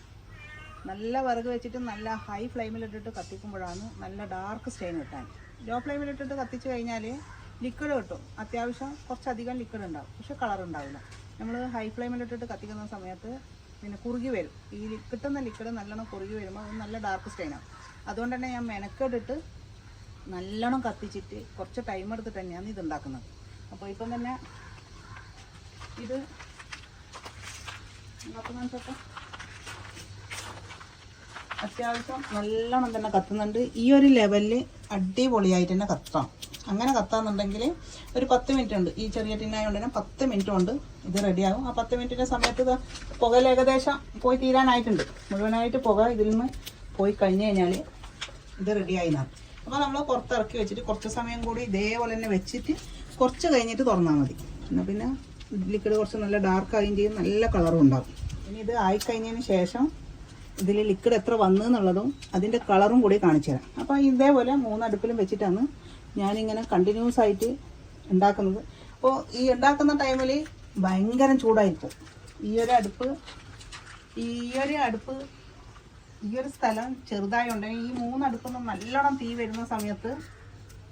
Speaker 1: നല്ല വിറക് വെച്ചിട്ട് നല്ല ഹൈ ഫ്ലെയിമിലിട്ടിട്ട് കത്തിക്കുമ്പോഴാണ് നല്ല ഡാർക്ക് സ്റ്റെയിൻ കിട്ടാൻ. ലോ ഫ്ലെയിമിലിട്ടിട്ട് കത്തിച്ച് കഴിഞ്ഞാൽ ലിക്വിഡ് കിട്ടും. അത്യാവശ്യം കുറച്ചധികം ലിക്വിഡ് ഉണ്ടാവും. പക്ഷെ കളർ ഉണ്ടാവില്ല. നമ്മൾ ഹൈ ഫ്ലെയിമിലിട്ടിട്ട് കത്തിക്കുന്ന സമയത്ത് പിന്നെ കുറുകി വരും. ഈ കിട്ടുന്ന ലിക്വിഡ് നല്ലോണം കുറുകി വരുമ്പോൾ അത് നല്ല ഡാർക്ക് സ്റ്റെയിനാവും അതുകൊണ്ട് തന്നെ ഞാൻ മെനക്കെട്ടിട്ട് നല്ലോണം കത്തിച്ചിട്ട് കുറച്ച് ടൈം എടുത്തിട്ട് തന്നെയാണ് ഇത് ഉണ്ടാക്കുന്നത്. അപ്പോൾ ഇപ്പം തന്നെ ഇത് അത്യാവശ്യം നല്ലോണം തന്നെ കത്തുന്നുണ്ട്. ഈ ഒരു ലെവലിൽ അടിപൊളിയായിട്ട് തന്നെ കത്താം. അങ്ങനെ കത്താന്നുണ്ടെങ്കിൽ ഒരു പത്ത് മിനിറ്റ് ഉണ്ട്. ഈ ചെറിയ ടിന്നായതുകൊണ്ട് തന്നെ പത്ത് മിനിറ്റ് കൊണ്ട് ഇത് റെഡിയാകും ആ പത്ത് മിനിറ്റിന്റെ സമയത്ത് പുകയിൽ ഏകദേശം പോയി തീരാനായിട്ടുണ്ട്. മുഴുവനായിട്ട് പുക ഇതിൽ നിന്ന് പോയി കഴിഞ്ഞ് കഴിഞ്ഞാൽ ഇത് റെഡിയായി നാം അപ്പോൾ നമ്മൾ പുറത്തിറക്കി വെച്ചിട്ട് കുറച്ച് സമയം കൂടി ഇതേപോലെ തന്നെ വെച്ചിട്ട് കുറച്ച് കഴിഞ്ഞിട്ട് തുറന്നാൽ മതി. എന്നാൽ പിന്നെ ലിക്വിഡ് കുറച്ച് നല്ല ഡാർക്ക് ആയും ചെയ്യും നല്ല കളറും ഉണ്ടാകും ഇനി ഇത് ആയിക്കഴിഞ്ഞതിന് ശേഷം ഇതിൽ ലിക്വിഡ് എത്ര വന്നു എന്നുള്ളതും അതിന്റെ കളറും കൂടി കാണിച്ചു തരാം. അപ്പോൾ ഇതേപോലെ മൂന്നടുപ്പിലും വെച്ചിട്ടാണ് ഞാനിങ്ങനെ കണ്ടിന്യൂസ് ആയിട്ട് ഉണ്ടാക്കുന്നത്. അപ്പോൾ ഈ ഉണ്ടാക്കുന്ന ടൈമിൽ ഭയങ്കര ചൂടായിരിക്കും. ഈ ഒരു അടുപ്പ് ഈ ഒരു അടുപ്പ് ഈ ഒരു സ്ഥലം ചെറുതായോണ്ടെങ്കിൽ ഈ മൂന്ന് അടുപ്പൊന്നും നല്ലോണം തീ വരുന്ന സമയത്ത്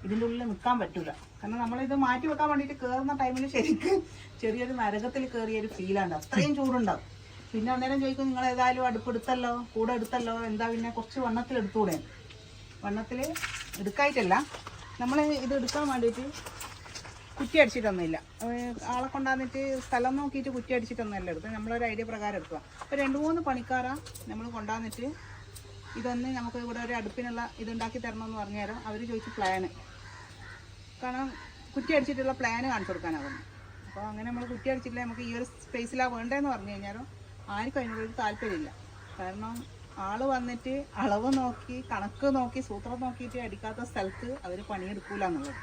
Speaker 1: ഇതിന്റെ ഉള്ളിൽ നിൽക്കാൻ പറ്റില്ല കാരണം നമ്മളിത് മാറ്റി വെക്കാൻ വേണ്ടിയിട്ട് കയറുന്ന ടൈമിൽ ശരിക്കും ചെറിയൊരു നരകത്തിൽ കയറിയ ഒരു ഫീലാണ് അത്രയും ചൂടുണ്ടാവും. പിന്നെ അന്നേരം ചോദിക്കും നിങ്ങൾ ഏതായാലും അടുപ്പ് എടുത്തല്ലോ? കൂടെ എടുത്തല്ലോ? എന്താ പിന്നെ കുറച്ച് വണ്ണത്തിൽ എടുത്തുകൂടെ വണ്ണത്തിൽ എടുക്കായിട്ടല്ല. നമ്മൾ ഇത് എടുക്കാൻ വേണ്ടിയിട്ട് കുറ്റി അടിച്ചിട്ടൊന്നുമില്ല. ആളെ കൊണ്ടാന്നിട്ട് സ്ഥലം നോക്കിയിട്ട് കുറ്റി അടിച്ചിട്ടൊന്നുമല്ല എടുത്തത്. നമ്മളൊരു ഐഡിയ പ്രകാരം എടുക്കുക അപ്പോൾ രണ്ട് മൂന്ന് പണിക്കാരാ നമ്മൾ കൊണ്ടാന്നിട്ട് ഇതൊന്ന് നമുക്ക് ഇവിടെ ഒരു അടുപ്പിനുള്ള ഇതുണ്ടാക്കി തരണമെന്ന് പറഞ്ഞു തരാം അവർ ചോദിച്ചു പ്ലാന് കാരണം കുറ്റി അടിച്ചിട്ടുള്ള പ്ലാന് കാണിച്ചു കൊടുക്കാനാകുന്നു അപ്പോൾ അങ്ങനെ നമ്മൾ കുറ്റി അടിച്ചിട്ടില്ല നമുക്ക് ഈ ഒരു സ്പേസിലാണ് വേണ്ടതെന്ന് പറഞ്ഞു കഴിഞ്ഞാലും ആർക്കും അതിനോടൊരു താല്പര്യമില്ല. കാരണം ആൾ വന്നിട്ട് അളവ് നോക്കി കണക്ക് നോക്കി സൂത്രം നോക്കിയിട്ട് അടിക്കാത്ത സ്ഥലത്ത് അവർ പണിയെടുക്കൂല എന്നുള്ളത്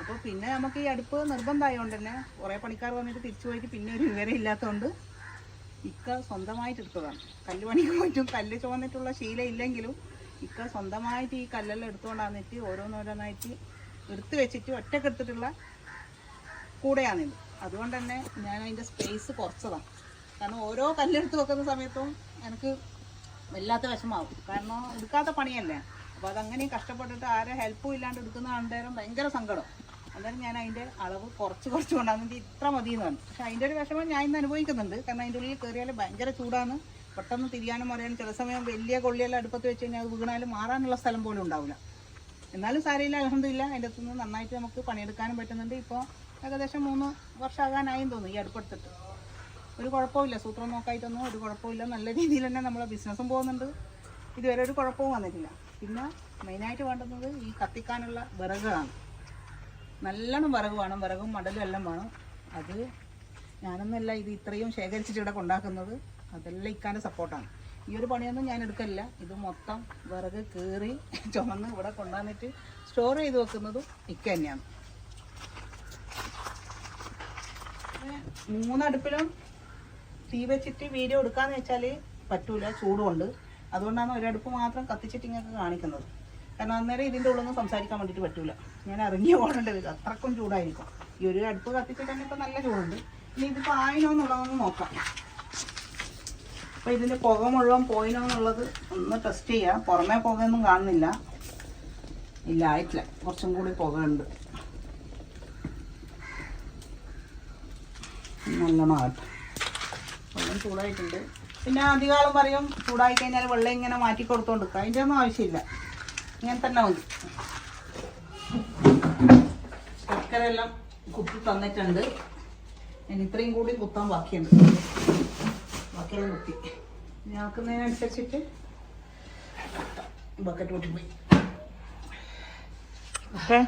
Speaker 1: അപ്പോൾ പിന്നെ നമുക്ക് ഈ അടുപ്പ് നിർബന്ധമായതുകൊണ്ട് തന്നെ കുറേ പണിക്കാർ വന്നിട്ട് തിരിച്ചു പോയിട്ട് പിന്നെ ഒരു വിവരം ഇല്ലാത്തതുകൊണ്ട് ഇക്ക സ്വന്തമായിട്ട് എടുത്തതാണ്. കല്ല് പണിക്ക് പോയിട്ടും കല്ല് ചുവന്നിട്ടുള്ള ശീലം ഇല്ലെങ്കിലും ഇക്ക സ്വന്തമായിട്ട് ഈ കല്ലെല്ലാം എടുത്തുകൊണ്ടാന്നിട്ട് ഓരോന്നോരോന്നായിട്ട് എടുത്ത് വെച്ചിട്ട് ഒറ്റയ്ക്ക് എടുത്തിട്ടുള്ള കൂടെയാണിത് അതുകൊണ്ട് തന്നെ ഞാൻ അതിന്റെ സ്പേസ് കുറച്ചതാണ് കാരണം ഓരോ കല്ലെടുത്ത് വെക്കുന്ന സമയത്തും എനിക്ക് വല്ലാത്ത വിഷമാവും. കാരണം എടുക്കാത്ത പണിയല്ലേ? അപ്പോൾ അതങ്ങനെ കഷ്ടപ്പെട്ടിട്ട് ആരെ ഹെൽപ്പും ഇല്ലാണ്ട് എടുക്കുന്ന അന്നേരം ഭയങ്കര സങ്കടം. അന്നേരം ഞാൻ അതിന്റെ അളവ് കുറച്ച് കുറച്ച് കൊണ്ടാകുന്നത് ഇത്ര മതി എന്ന് പറഞ്ഞു. പക്ഷെ അതിന്റെ ഒരു വിഷമം ഞാൻ ഇന്ന് അനുഭവിക്കുന്നുണ്ട്. കാരണം അതിന്റെ ഉള്ളിൽ കയറിയാൽ ഭയങ്കര ചൂടാണ്. പെട്ടെന്ന് തിരിയാനും പറയാനും ചില സമയം വലിയ കൊള്ളിയെല്ലാം അടുപ്പത്ത് വെച്ച് കഴിഞ്ഞാൽ അത് വീണാലും മാറാനുള്ള സ്ഥലം പോലും ഉണ്ടാവില്ല. എന്നാലും സാരമില്ല അലഹമില്ല അതിന്റെ അകത്തുനിന്ന് നന്നായിട്ട് നമുക്ക് പണിയെടുക്കാനും പറ്റുന്നുണ്ട്. ഇപ്പോൾ ഏകദേശം മൂന്ന് വർഷമാകാനായും തോന്നുന്നു ഈ അടുപ്പെടുത്തിട്ട്. ഒരു കുഴപ്പമില്ല സൂത്രം നോക്കായിട്ടൊന്നും ഒരു കുഴപ്പമില്ല നല്ല രീതിയിൽ തന്നെ നമ്മളെ ബിസിനസ്സും പോകുന്നുണ്ട്. ഇതുവരെ ഒരു കുഴപ്പവും വന്നിട്ടില്ല. പിന്നെ മെയിനായിട്ട് വേണ്ടുന്നത് ഈ കത്തിക്കാനുള്ള വിറകാണ്. നല്ലോണം വിറക് വേണം. വിറകും മടലും എല്ലാം വേണം. അത് ഞാനൊന്നുമല്ല ഇത് ഇത്രയും ശേഖരിച്ചിട്ട് ഇവിടെ കൊണ്ടാക്കുന്നത്. അതെല്ലാം ഇക്കാന്റെ സപ്പോർട്ടാണ് ഈ ഒരു പണിയൊന്നും ഞാൻ എടുക്കലില്ല. ഇത് മൊത്തം വിറക് കീറി ചുമന്ന് ഇവിടെ കൊണ്ടുവന്നിട്ട് സ്റ്റോർ ചെയ്ത് വെക്കുന്നതും ഇക്ക തന്നെയാണ്. മൂന്നടുപ്പിലും തീ വെച്ചിട്ട് വീഡിയോ എടുക്കാന്ന് വെച്ചാൽ പറ്റൂല. ചൂടുകൊണ്ട്. അതുകൊണ്ടാണ് ഒരടുപ്പ് മാത്രം കത്തിച്ചിട്ട് ഇങ്ങനെ കാണിക്കുന്നത്. കാരണം അന്നേരം ഇതിന്റെ ഉള്ളൊന്നും സംസാരിക്കാൻ വേണ്ടിയിട്ട് പറ്റൂല. ഞാൻ ഇറങ്ങിയ ഓടേണ്ടി വരും അത്രക്കും ചൂടായിരിക്കും. ഈ ഒരു അടുപ്പ് കത്തിച്ചിട്ട് തന്നെ ഇപ്പം നല്ല ചൂടുണ്ട്. ഇനി ഇതിപ്പോൾ ആയിനോ എന്നുള്ളതൊന്ന് നോക്കാം. അപ്പോൾ ഇതിന്റെ പുക മുഴുവൻ പോയിനോ എന്നുള്ളത് ഒന്ന് ടെസ്റ്റ് ചെയ്യാം. പുറമേ പുകയൊന്നും കാണുന്നില്ല. ഇല്ല ആയിട്ടില്ല. കുറച്ചും കൂടി പുകയുണ്ട്. നല്ലോണം ആട്ടെ വെള്ളം ചൂടായിട്ടുണ്ട്. പിന്നെ അധികാളം പറയും ചൂടായി കഴിഞ്ഞാൽ വെള്ളം ഇങ്ങനെ മാറ്റി കൊടുത്തോണ്ടിരിക്കുക. അതിന്റെ ഒന്നും ആവശ്യമില്ല. ഇങ്ങനെ തന്നെ മതി. ശർക്കരയെല്ലാം കുത്തി തന്നിട്ടുണ്ട്. ഇനി ഇത്രയും കൂടി കുത്താൻ ബാക്കിയുണ്ട്. ബാക്കിയെല്ലാം കുത്തി. ഇനി ആക്കുന്നതിനനുസരിച്ചിട്ട് ബക്കറ്റ് കൂട്ടിപ്പോയി ഓക്കെ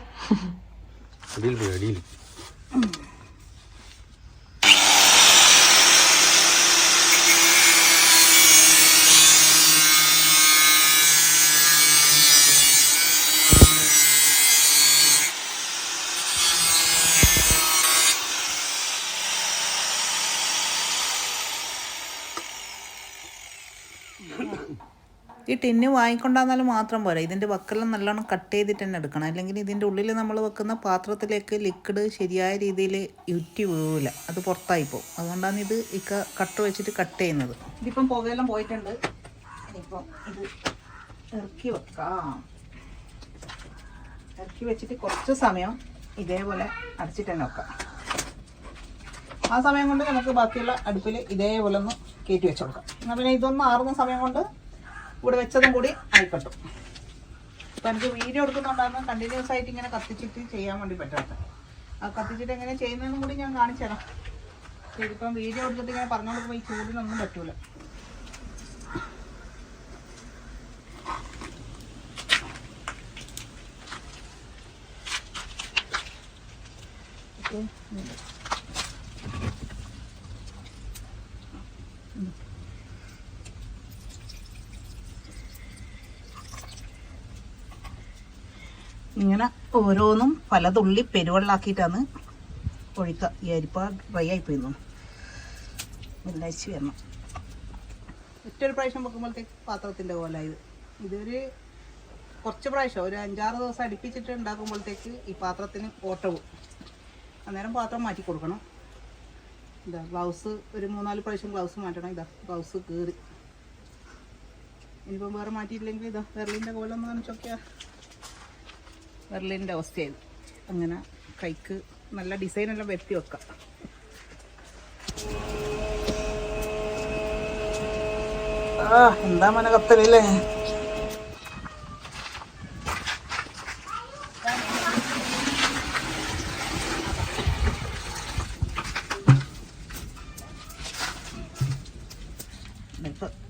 Speaker 2: അടിയിൽ പോയി അടിയിൽ.
Speaker 1: ടിന്ന് വാങ്ങിക്കൊണ്ടാന്നാലും മാത്രം പോരാ. ഇതിന്റെ വക്കെല്ലാം നല്ലോണം കട്ട് ചെയ്തിട്ട് തന്നെ എടുക്കണം. അല്ലെങ്കിൽ ഇതിന്റെ ഉള്ളിൽ നമ്മൾ വെക്കുന്ന പാത്രത്തിലേക്ക് ലിക്വിഡ് ശരിയായ രീതിയിൽ ഉറ്റി വീഴില്ല അത് പുറത്തായി പോകും അതുകൊണ്ടാണ് ഇത് ഇക്ക കട്ട് വെച്ചിട്ട് കട്ട് ചെയ്യുന്നത്. ഇതിപ്പം പുകയെല്ലാം പോയിട്ടുണ്ട്. ഇപ്പം ഇത് ഇറക്കി വെക്കാം. ഇറക്കി വെച്ചിട്ട് കുറച്ച് സമയം ഇതേപോലെ അടച്ചിട്ട് തന്നെ വെക്കാം. ആ സമയം കൊണ്ട് നമുക്ക് ബാക്കിയുള്ള അടുപ്പിൽ ഇതേപോലെ ഒന്ന് കയറ്റി വെച്ച് കൊടുക്കാം. എന്നാൽ പിന്നെ ഇതൊന്ന് ആറുന്ന സമയം കൊണ്ട് ഇവിടെ വെച്ചതും കൂടി ആയിക്കട്ടും. അപ്പം എനിക്ക് വീഡിയോ എടുക്കുന്നുണ്ടായിരുന്നു കണ്ടിന്യൂസ് ആയിട്ട് ഇങ്ങനെ കത്തിച്ചിട്ട് ചെയ്യാൻ വേണ്ടി പറ്റാത്ത ആ കത്തിച്ചിട്ട് എങ്ങനെ ചെയ്യുന്നതെന്നും കൂടി ഞാൻ കാണിച്ചു തരാം ഇതിപ്പം വീഡിയോ എടുത്തിട്ട് ഇങ്ങനെ പറഞ്ഞുകൊടുക്കുമ്പോൾ ഈ ചൂടിനൊന്നും പറ്റൂല ഓക്കെ ഇങ്ങനെ ഓരോന്നും പല തുള്ളി പെരുവെള്ളാക്കിയിട്ടാണ് ഒഴിക്കുക ഈ അരിപ്പ ഡ്രൈ ആയി പോയിരുന്നു വെള്ളാഴ്ച വരണം. ഒറ്റൊരു പ്രാവശ്യം വെക്കുമ്പോഴത്തേക്ക് പാത്രത്തിന്റെ പോലെ ഇത്. ഇതൊരു കുറച്ച് പ്രാവശ്യം ഒരു അഞ്ചാറ് ദിവസം അടുപ്പിച്ചിട്ട് ഉണ്ടാക്കുമ്പോഴത്തേക്ക് ഈ പാത്രത്തിന് ഓട്ടവും അന്നേരം പാത്രം മാറ്റി കൊടുക്കണം. ഇതാ ഗ്ലൗസ് ഒരു മൂന്നാൽ പ്രാവശ്യം ഗ്ലൗസ് മാറ്റണം. ഇതാ ഗ്ലൗസ് കീറി. ഇനിയിപ്പം വേറെ മാറ്റിയിട്ടില്ലെങ്കിൽ ഇതാ വെറലിന്റെ പോലെ ഒന്ന് കാണിച്ചൊക്കെയാ വെർലിന്റെ അവസ്ഥയായത് അങ്ങനെ കൈക്ക് നല്ല ഡിസൈനെല്ലാം വരുത്തി വെക്കാം. എന്താ മന കത്തലല്ലേ?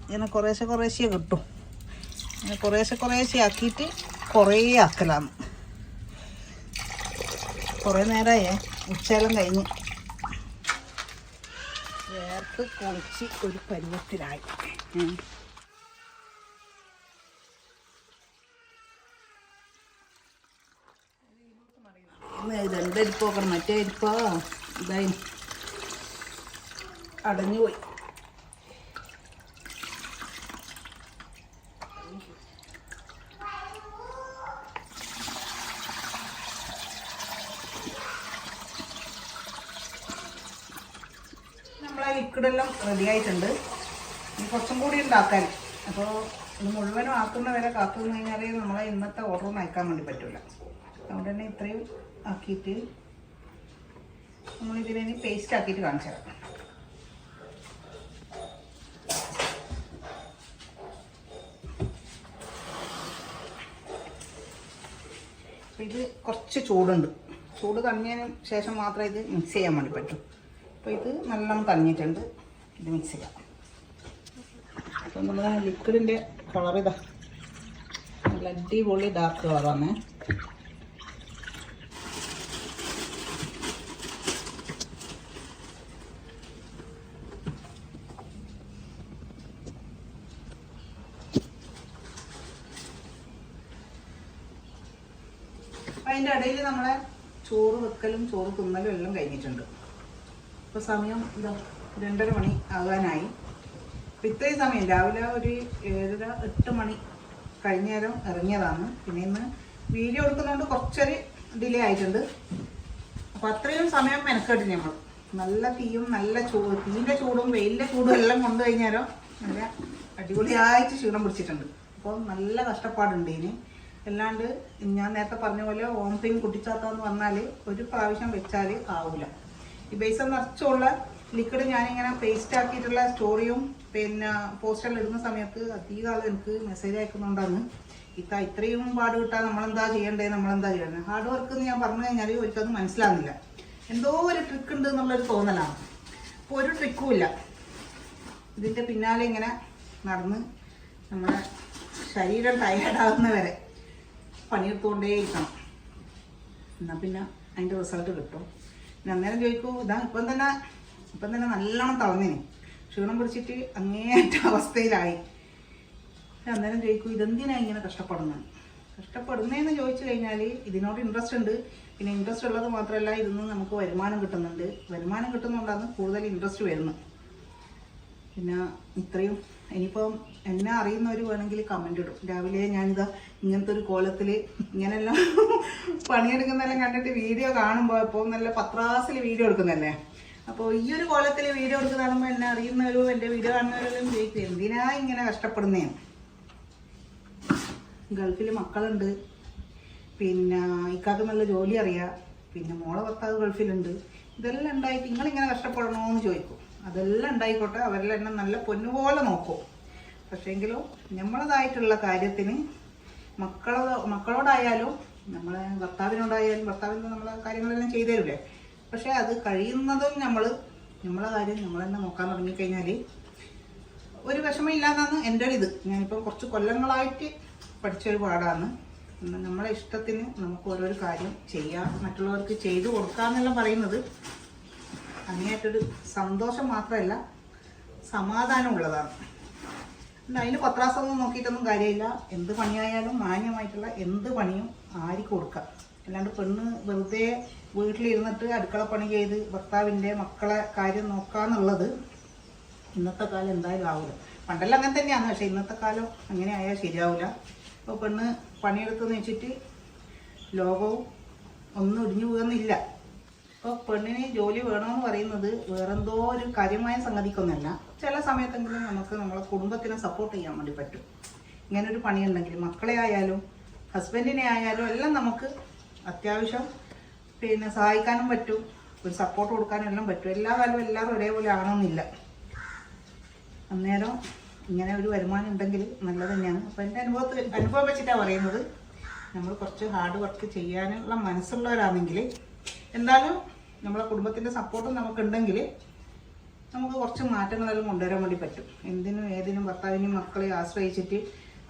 Speaker 1: ഇങ്ങനെ കുറേശ്ശെ കുറേശ്ശെ കിട്ടും. ഇങ്ങനെ കുറേശ്ശെ കുറേശ്ശെ ആക്കിയിട്ട് കുറേ ആക്കലാന്ന്. കുറേ നേരമായേ ഉച്ചയെല്ലാം കഴിഞ്ഞ്. വേർത്ത് കുളിച്ച് ഒരു പരുവത്തിലായി. രണ്ടരിപ്പോ മറ്റേ അരിപ്പോ ഇതായി. അടഞ്ഞു പോയി നമ്മളെ ലിക്വിഡെല്ലാം റെഡി ആയിട്ടുണ്ട് ഇനി കുറച്ചും കൂടി ഉണ്ടാക്കാൻ. അപ്പോൾ ഇത് മുഴുവനും ആക്കുന്ന വരെ കാത്തു നിന്ന് കഴിഞ്ഞാൽ നമ്മളെ ഇന്നത്തെ ഓർഡർ അയക്കാൻ വേണ്ടി പറ്റില്ല അതുകൊണ്ട് തന്നെ ഇത്രയും ആക്കിയിട്ട് നമ്മളിതിനെ പേസ്റ്റ് ആക്കിയിട്ട് കാണിച്ചു തരാം. ഇത് കുറച്ച് ചൂടുണ്ട്. ചൂട് തണിഞ്ഞതിന് ശേഷം മാത്രമേ ഇത് മിക്സ് ചെയ്യാൻ വേണ്ടി പറ്റൂ. അപ്പോൾ ഇത് നല്ലോണം തണിഞ്ഞിട്ടുണ്ട് ഇത് മിക്സ് ചെയ്യാം. അപ്പം നമ്മുടെ ലിക്വിഡിന്റെ കളർ ഇതാ. നല്ല അടിപൊളി ഡാർക്ക് കളറാണ് അതിന്റെ ഇടയിൽ നമ്മളെ ചോറ് വെക്കലും ചോറ് തിന്നലും എല്ലാം കഴിഞ്ഞിട്ടുണ്ട്. ഇപ്പോൾ സമയം ഇതാ രണ്ടര മണി ആകാനായി. ഇത്രയും സമയം രാവിലെ ഒരു ഏഴര എട്ട് മണി കഴിഞ്ഞ നേരം ഇറങ്ങിയതാണ്. പിന്നെ ഇന്ന് വീഡിയോ എടുക്കുന്നതുകൊണ്ട് കുറച്ചൊരു ഡിലേ ആയിട്ടുണ്ട്. അപ്പോൾ അത്രയും സമയം മെനക്കെട്ട് നമ്മൾ നല്ല തീയും നല്ല ചൂട് തീന്റെ ചൂടും വെയിലിന്റെ ചൂടും എല്ലാം കൊണ്ടു കഴിഞ്ഞാലോ നല്ല അടിപൊളിയായിട്ട് ക്ഷീണം പിടിച്ചിട്ടുണ്ട്. അപ്പോൾ നല്ല കഷ്ടപ്പാടുണ്ട് ഇനി. അല്ലാണ്ട് ഞാൻ നേരത്തെ പറഞ്ഞ പോലെ ഓംപിൻ കുട്ടിച്ചാത്താന്ന് പറഞ്ഞാൽ ഒരു പ്രാവശ്യം വെച്ചാൽ ആവില്ല ഈ ബേസം നിറച്ചുള്ള ലിക്വിഡ് ഞാനിങ്ങനെ പേസ്റ്റ് ആക്കിയിട്ടുള്ള സ്റ്റോറിയും പിന്നെ പോസ്റ്ററിൽ ഇടുന്ന സമയത്ത് അധികം ആൾ എനിക്ക് മെസ്സേജ് അയക്കുന്നുണ്ടാണ്. ഇത്ത ഇത്രയും പാട് കിട്ടാൻ നമ്മളെന്താ ചെയ്യേണ്ടത് നമ്മളെന്താ ചെയ്യേണ്ടത് ഹാർഡ് വർക്ക് എന്ന് ഞാൻ പറഞ്ഞു കഴിഞ്ഞാൽ ഒരിക്കലും മനസ്സിലാകുന്നില്ല എന്തോ ഒരു ട്രിക്ക് ഉണ്ട് എന്നുള്ളൊരു തോന്നലാണ്. അപ്പോൾ ഒരു ട്രിക്കും ഇല്ല. ഇതിന്റെ പിന്നാലെ ഇങ്ങനെ നടന്ന് നമ്മുടെ ശരീരം ടയേർഡാകുന്നവരെ പണിയെടുത്തുകൊണ്ടേ ഇരിക്കണം എന്നാൽ പിന്നെ അതിന്റെ റിസൾട്ട് കിട്ടും. പിന്നെ അന്നേരം ചോദിക്കൂ ഇതാ ഇപ്പം തന്നെ ഇപ്പം തന്നെ നല്ലോണം തളർന്നിന്. ക്ഷീണം പിടിച്ചിട്ട് അങ്ങേറ്റ അവസ്ഥയിലായി. അന്നേരം ചോദിക്കും ഇതെന്തിനാണ് ഇങ്ങനെ കഷ്ടപ്പെടുന്നത്? കഷ്ടപ്പെടുന്നതെന്ന് ചോദിച്ചു കഴിഞ്ഞാൽ ഇതിനോട് ഇൻട്രസ്റ്റ് ഉണ്ട്. പിന്നെ ഇൻട്രസ്റ്റ് ഉള്ളത് മാത്രമല്ല ഇതിൽ നമുക്ക് വരുമാനം കിട്ടുന്നുണ്ട്. വരുമാനം കിട്ടുന്നുണ്ടാന്ന് കൂടുതൽ ഇൻട്രസ്റ്റ് വരുന്നു. പിന്നെ ഇത്രയും ഇനിയിപ്പം എന്നെ അറിയുന്നവർ വേണമെങ്കിൽ കമന്റ് ഇടും. രാവിലെ ഞാനിതാ ഇങ്ങനത്തെ ഒരു കോലത്തിൽ ഇങ്ങനെല്ലാം പണിയെടുക്കുന്നതെല്ലാം കണ്ടിട്ട് വീഡിയോ കാണുമ്പോൾ ഇപ്പോൾ നല്ല പത്രാസിൽ വീഡിയോ എടുക്കുന്നല്ലേ അപ്പോൾ ഈ ഒരു കോലത്തിൽ വീഡിയോ എടുത്ത് കാണുമ്പോൾ എന്നെ അറിയുന്നവരും എന്റെ വീഡിയോ കാണുന്നവരും ചോദിക്കും എന്തിനാ ഇങ്ങനെ കഷ്ടപ്പെടുന്നതെന്ന് ഗൾഫിൽ മക്കളുണ്ട്. പിന്നെ ഇക്കാക്ക് നല്ല ജോലി അറിയാം. പിന്നെ മോളെ ഭർത്താവ് ഗൾഫിലുണ്ട്. ഇതെല്ലാം ഉണ്ടായിട്ട് നിങ്ങളിങ്ങനെ കഷ്ടപ്പെടണോ എന്ന് ചോദിക്കും. അതെല്ലാം ഉണ്ടായിക്കോട്ടെ അവരിലെന്നെ നല്ല പൊന്നുപോലെ നോക്കും. പക്ഷേങ്കിലും നമ്മളതായിട്ടുള്ള കാര്യത്തിന് മക്കളോ മക്കളോടായാലും നമ്മളെ ഭർത്താവിനോടായാലും ഭർത്താവിന്റെ നമ്മളെ കാര്യങ്ങളെല്ലാം ചെയ്തു തരില്ലേ പക്ഷേ അത് കഴിയുന്നതും നമ്മൾ നമ്മളെ കാര്യം നമ്മൾ തന്നെ നോക്കാൻ തുടങ്ങിക്കഴിഞ്ഞാൽ ഒരു വിഷമം ഇല്ലാന്നാണ് എന്റെ ഒരു ഇത് ഞാനിപ്പോൾ കുറച്ച് കൊല്ലങ്ങളായിട്ട് പഠിച്ചൊരു പാടാണ്. നമ്മളെ ഇഷ്ടത്തിന് നമുക്ക് ഓരോരു കാര്യം ചെയ്യാം മറ്റുള്ളവർക്ക് ചെയ്തു കൊടുക്കാമെന്നെല്ലാം പറയുന്നത് അങ്ങനെയായിട്ടൊരു സന്തോഷം മാത്രമല്ല സമാധാനമുള്ളതാണ് ഉള്ളതാണ്. അതിന് പത്രാസൊന്നും നോക്കിയിട്ടൊന്നും കാര്യമില്ല. എന്ത് പണിയായാലും മാന്യമായിട്ടുള്ള എന്ത് പണിയും ആർക്ക് കൊടുക്കാം. അല്ലാണ്ട് പെണ്ണ് വെറുതെ വീട്ടിലിരുന്നിട്ട് അടുക്കള പണി ചെയ്ത് ഭർത്താവിന്റെ മക്കളെ കാര്യം നോക്കാന്നുള്ളത് ഇന്നത്തെ കാലം എന്തായാലും ആവില്ല പണ്ടെല്ലാം അങ്ങനെ തന്നെയാണ്. പക്ഷെ ഇന്നത്തെ കാലം അങ്ങനെ ആയാൽ ശരിയാവില്ല അപ്പോൾ പെണ്ണ് പണിയെടുത്തെന്ന് വെച്ചിട്ട് ലോകവും ഒന്നും ഒടിഞ്ഞു പോകുന്നില്ല. അപ്പോൾ പെണ്ണിന് ജോലി വേണമെന്ന് പറയുന്നത് വേറെന്തോ ഒരു കാര്യമായ സംഗതിക്കൊന്നല്ല. ചില സമയത്തെങ്കിലും നമുക്ക് നമ്മളെ കുടുംബത്തിനെ സപ്പോർട്ട് ചെയ്യാൻ വേണ്ടി പറ്റും. ഇങ്ങനൊരു പണിയുണ്ടെങ്കിൽ മക്കളെ ആയാലും ഹസ്ബൻഡിനെ ആയാലും എല്ലാം നമുക്ക് അത്യാവശ്യം പിന്നെ സഹായിക്കാനും പറ്റും. ഒരു സപ്പോർട്ട് കൊടുക്കാനും എല്ലാം പറ്റും. എല്ലാ കാലവും എല്ലാവരും ഒരേപോലെ ആണെന്നില്ല അന്നേരം ഇങ്ങനെ ഒരു വരുമാനം ഉണ്ടെങ്കിൽ നല്ലത് തന്നെയാണ്. അപ്പോൾ എന്റെ അനുഭവത്തിൽ അനുഭവം വെച്ചിട്ടാണ് പറയുന്നത്. നമ്മൾ കുറച്ച് ഹാർഡ് വർക്ക് ചെയ്യാനുള്ള മനസ്സുള്ളവരാണെങ്കിൽ എന്തായാലും നമ്മളെ കുടുംബത്തിന്റെ സപ്പോർട്ടും നമുക്കുണ്ടെങ്കിൽ നമുക്ക് കുറച്ച് മാറ്റങ്ങളെല്ലാം കൊണ്ടുവരാൻ വേണ്ടി പറ്റും. എന്തിനും ഏതിനും ഭർത്താവിനും മക്കളെ ആശ്രയിച്ചിട്ട്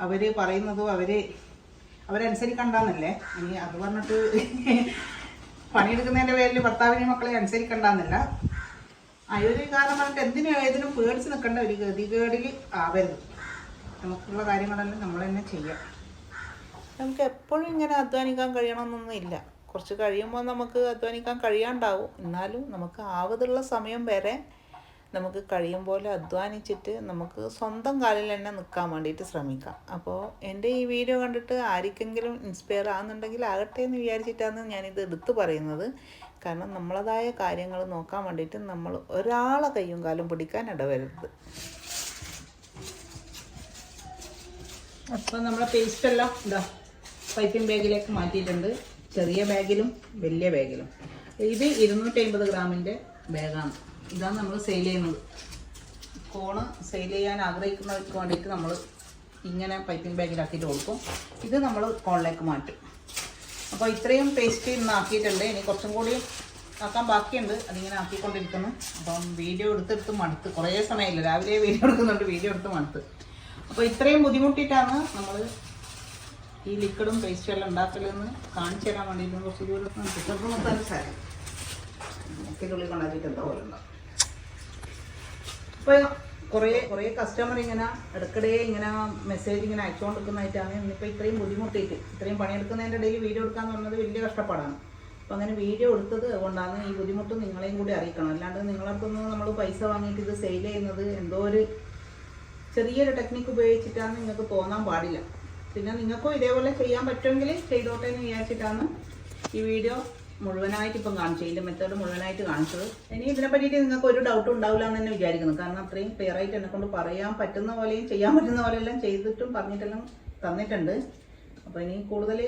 Speaker 1: അവർ പറയുന്നതോ അവർ അവരനുസരിക്കണ്ടെന്നല്ലേ? ഇനി അത് പറഞ്ഞിട്ട് പണിയെടുക്കുന്നതിന്റെ പേരിൽ ഭർത്താവിനെയും മക്കളെ അനുസരിക്കണ്ടെന്നല്ല. ആ ഒരു കാരണം പറഞ്ഞിട്ട് എന്തിനും ഏതിനും പേടിച്ച് നിൽക്കേണ്ട ഒരു ഗതികേടിൽ ആവരുത്. നമുക്കുള്ള കാര്യങ്ങളെല്ലാം നമ്മൾ തന്നെ ചെയ്യാം. നമുക്ക് എപ്പോഴും ഇങ്ങനെ അധ്വാനിക്കാൻ കഴിയണമെന്നൊന്നും ഇല്ല. കുറച്ച് കഴിയുമ്പോൾ നമുക്ക് അധ്വാനിക്കാൻ കഴിയാണ്ടാവും. എന്നാലും നമുക്ക് ആവതുള്ള സമയം വരെ നമുക്ക് കഴിയും പോലെ അധ്വാനിച്ചിട്ട് നമുക്ക് സ്വന്തം കാലിൽ തന്നെ നിൽക്കാൻ വേണ്ടിയിട്ട് ശ്രമിക്കാം. അപ്പോൾ എന്റെ ഈ വീഡിയോ കണ്ടിട്ട് ആർക്കെങ്കിലും ഇൻസ്പയർ ആകുന്നുണ്ടെങ്കിൽ ആകട്ടെ എന്ന് വിചാരിച്ചിട്ടാണ് ഞാനിത് എടുത്തു പറയുന്നത്. കാരണം നമ്മളതായ കാര്യങ്ങൾ നോക്കാൻ വേണ്ടിയിട്ട് നമ്മൾ ഒരാളെ കയ്യും കാലും പിടിക്കാൻ ഇടവരുത്. അപ്പോൾ നമ്മളെ പേസ്റ്റ് എല്ലാം ഇതാ പൈപ്പിംഗ് ബാഗിലേക്ക് മാറ്റിയിട്ടുണ്ട്. ചെറിയ ബാഗിലും വലിയ ബാഗിലും. ഇത് ഇരുന്നൂറ്റി അമ്പത് ഗ്രാമിന്റെ ബാഗാണ്. ഇതാണ് നമ്മൾ സെയിൽ ചെയ്യുന്നത്. കോണ് സെയിൽ ചെയ്യാൻ ആഗ്രഹിക്കുന്നവർക്ക് വേണ്ടിയിട്ട് നമ്മൾ ഇങ്ങനെ പൈപ്പിംഗ് ബാഗിലാക്കിയിട്ട് കൊടുക്കും. ഇത് നമ്മൾ കോണിലേക്ക് മാറ്റും. അപ്പോൾ ഇത്രയും പേസ്റ്റ് ഇന്ന് ആക്കിയിട്ടുണ്ട്. ഇനി കുറച്ചും കൂടി ആക്കാൻ ബാക്കിയുണ്ട്. അതിങ്ങനെ ആക്കിക്കൊണ്ടിരിക്കുന്നു. അപ്പം വീഡിയോ എടുത്തെടുത്ത് മടുത്ത്. കുറേ സമയമില്ല. രാവിലെ വീഡിയോ എടുക്കുന്നുണ്ട്. വീഡിയോ എടുത്ത് മടുത്ത്. അപ്പോൾ ഇത്രയും ബുദ്ധിമുട്ടിയിട്ടാണ് നമ്മൾ ഈ ലിക്വിഡും പേസ്റ്റും എല്ലാം ഉണ്ടാക്കലെന്ന് കാണിച്ചു തരാൻ വേണ്ടിയിട്ട് കുറച്ച് ദൂരം ചിത്രത്തിൽ നിർത്താൻ സാരം. മുക്കിനുള്ളിൽ കൊണ്ടാക്കിയിട്ട് എന്താ പോലെ ഉണ്ടാവും. അപ്പോൾ കുറേ കുറേ കസ്റ്റമർ ഇങ്ങനെ ഇടയ്ക്കിടെ ഇങ്ങനെ മെസ്സേജ് ഇങ്ങനെ അയച്ചുകൊണ്ടിരിക്കുന്നതായിട്ടാണ് ഇന്നിപ്പോൾ ഇത്രയും ബുദ്ധിമുട്ടിയിട്ട് ഇത്രയും പണിയെടുക്കുന്നതിന്റെ ഇടയിൽ വീഡിയോ എടുക്കാന്ന് പറഞ്ഞത് വലിയ കഷ്ടപ്പാടാണ്. അപ്പോൾ അങ്ങനെ വീഡിയോ എടുത്തത് കൊണ്ടാണ് ഈ ബുദ്ധിമുട്ട് നിങ്ങളെയും കൂടി അറിയിക്കണം. അല്ലാണ്ട് നിങ്ങളടുത്തൊന്നും നമ്മൾ പൈസ വാങ്ങിയിട്ട് ഇത് സെയിൽ ചെയ്യുന്നത് എന്തോ ഒരു ചെറിയൊരു ടെക്നിക്ക് ഉപയോഗിച്ചിട്ടാണ് നിങ്ങൾക്ക് തോന്നാൻ പാടില്ല. പിന്നെ നിങ്ങൾക്കും ഇതേപോലെ ചെയ്യാൻ പറ്റുമെങ്കിൽ ചെയ്തോട്ടെ എന്ന് വിചാരിച്ചിട്ടാണ് ഈ വീഡിയോ മുഴുവനായിട്ട് ഇപ്പം കാണിച്ചു ഇതിന്റെ മെത്തേഡ് മുഴുവനായിട്ട് കാണിച്ചത്. ഇനി ഇതിനെ പറ്റിയിട്ട് നിങ്ങൾക്ക് ഒരു ഡൗട്ടും ഉണ്ടാവില്ല എന്ന് തന്നെ വിചാരിക്കുന്നു. കാരണം അത്രയും ക്ലിയർ ആയിട്ട് എന്നെ കൊണ്ട് പറയാൻ പറ്റുന്ന പോലെയും ചെയ്യാൻ പറ്റുന്ന പോലെയെല്ലാം ചെയ്തിട്ടും പറഞ്ഞിട്ടെല്ലാം തന്നിട്ടുണ്ട്. അപ്പോൾ ഇനി കൂടുതൽ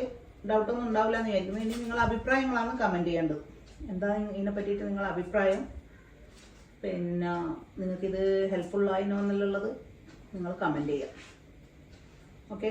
Speaker 1: ഡൗട്ടൊന്നും ഉണ്ടാവില്ല എന്ന് വിചാരിക്കുന്നു. ഇനി നിങ്ങളുടെ അഭിപ്രായങ്ങളാണ് കമന്റ് ചെയ്യേണ്ടത്. എന്താ ഇതിനെ പറ്റിയിട്ട് നിങ്ങളുടെ അഭിപ്രായം? പിന്നെ നിങ്ങൾക്കിത് ഹെൽപ്ഫുൾ ആയിനോ എന്നുള്ളത് നിങ്ങൾ കമന്റ് ചെയ്യാം. ഓക്കെ